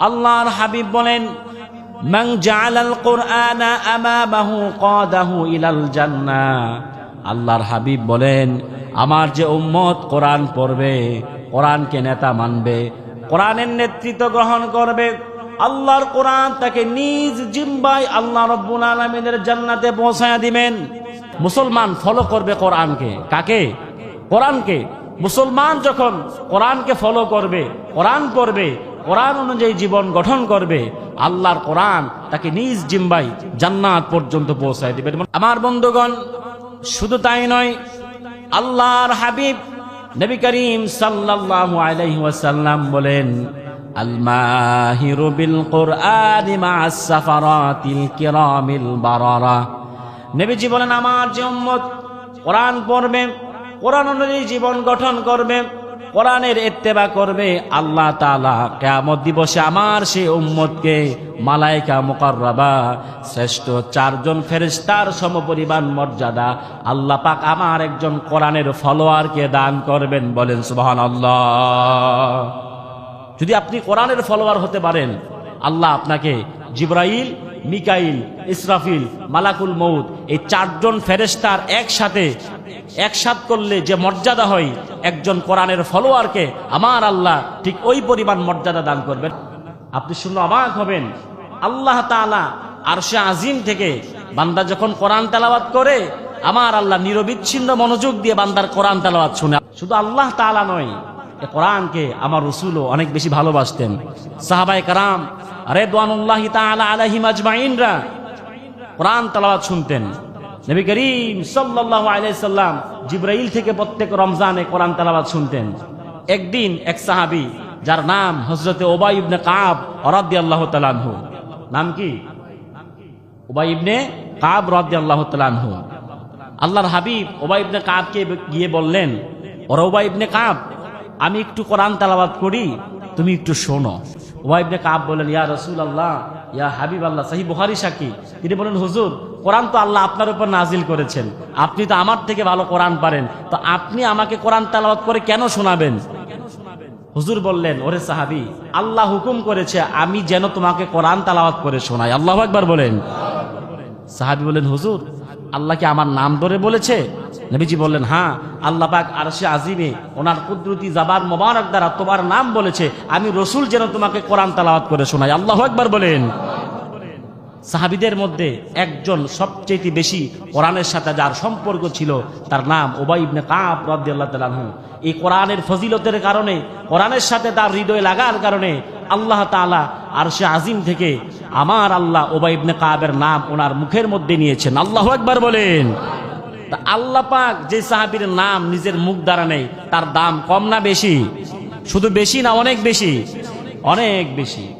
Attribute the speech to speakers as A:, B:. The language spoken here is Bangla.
A: আল্লাহর হাবিব বলেন কুরআনা আমামাহু কাদাহু ইলাল আল্লাহর হাবিব বলেন, আমার যে উম্মত কোরআন পড়বে, কোরআনকে নেতা মানবে, কোরআনের নেতৃত্ব গ্রহণ করবে, আল্লাহর কোরআন তাকে নিজ জিম্বায় আল্লাহ রব্বুল আলমিনের জান্নাতে পৌঁছায় দিবেন। মুসলমান ফলো করবে কোরআনকে। কাকে? কোরআনকে। মুসলমান যখন কোরআনকে ফলো করবে, কোরআন পড়বে কোরআন অনুযায়ী জীবন গঠন করবে, আল্লাহর কোরআন তাকে নিজ জিম্বাই জান্নাত পর্যন্ত পৌঁছায় দিবে। আমার বন্ধুগণ, শুধু তাই নয়, আল্লাহর হাবিব নবী করিম সাল্লাল্লাহু আলাইহি ওয়াসাল্লাম বলেন আল মাহিরু বিল কুরআনি মা'আস সাফারাতিল কিরামিল বারারা। নবীজি বলেন, আমার যে উম্মত কোরআন পড়বে, কোরআন অনুযায়ী জীবন গঠন করবে কোরআনের ইত্তেবা করবে, আল্লাহ তালা কিয়ামত দিবসে আমার সেই উম্মতকে মালাইকা মুকাররাবা, শ্রেষ্ঠ চারজন ফেরেশতার সমপরিমাণ মর্যাদা আল্লাহ পাক আমার একজন কোরআনের ফলোয়ারকে দান করবেন বলেন সুবহানাল্লাহ। যদি আপনি কোরআনের ফলোয়ার হতে পারেন, আল্লাহ আপনাকে জিব্রাইল মিকাইল, ইসরাফিল, মালাকুল মৌদ এই চারজন ফেরেস্তার একসাথে, একসাথ করলে যে মর্যাদা হয়, একজন কোরআনের ফলোয়ারকে আমার আল্লাহ ঠিক ওই পরিমাণ মর্যাদা দান করবেন। আপনি শুনে অবাক হবেন। আল্লাহ তাআলা আরশে আজিম থেকে বান্দা যখন কোরআন তেলাওয়াত করে, আমার আল্লাহ নিরবিচ্ছিন্ন মনোযোগ দিয়ে বান্দার কোরআন তেলাওয়াত শুনে শুধু আল্লাহ তাআলা নয় কোরআনকে আমার রসুলও অনেক বেশি ভালোবাসতেন। সাহাবাই কারাম কোরআন শুনতেন। আলাইহি সাল্লাম জিব্রাইল থেকে প্রত্যেক রমজানে কোরআন তেলাওয়াত শুনতেন। একদিন এক সাহাবী, যার নাম হযরতে ওবাই ইবনে কাব রাদিয়াল্লাহু তাআলা আনহু। নাম কি? ওবাই ইবনে কাব রাদিয়াল্লাহু তাআলা আনহু। আল্লাহর হাবিব ওবাই ইবনে কাবকে গিয়ে বললেন, ওরা ওবাই ইবনে কাব, আমি একটু কোরআন তালাবাদ করি, তুমি একটু শোনো। ওয়াইবনে কাব বলেন ইয়া রসুল আল্লাহ ইয়া হাবিব আল্লাহ সাহি বুখারি সাকি তিনি বলেন হুজুর, কোরআন তো আল্লাহ আপনার উপর নাজিল করেছেন। আপনি তো আমার থেকে ভালো কোরআন পারেন। তো আপনি আমাকে কোরআন তালাবাদ করে কেন শোনাবেন? হুজুর বললেন, ওরে সাহাবি, আল্লাহ হুকুম করেছে আমি যেন তোমাকে কোরআন তালাওয়াত করে শোনাই। আল্লাহ একবার বলেন। সাহাবি বলেন হুজুর, আল্লাহ কি আমার নাম ধরে বলেছে? নবীজি বললেন হ্যাঁ আল্লাহ পাক আরশে আজিমে ওনার কুদরতি জাবার মোবারক দ্বারা তোমার নাম বলেছে। আমি রসুল যেন তোমাকে কোরআন তালাওয়াত করে শোনাই। আল্লাহ একবার বলেন। সাহাবিদের মধ্যে একজন সবচেয়ে বেশি কোরআনের সাথে যার সম্পর্ক ছিল, তার নাম ওবাই ইবনে কাব রাদিয়াল্লাহু তাআলা এই কোরআনের ফজিলতের কারণে, কোরআনের সাথে তার হৃদয় লাগার কারণে আল্লাহ তাআলা আরশে আজিম থেকে আমার আল্লাহ ওবাই ইবনে কাবের নাম ওনার মুখের মধ্যে নিয়েছেন। আল্লাহ একবার বলেন। আল্লাহ পাক যে সাহাবির নাম নিজের মুখ দ্বারা নেই, তার দাম কম না বেশি? শুধু বেশি না অনেক বেশি? অনেক বেশি।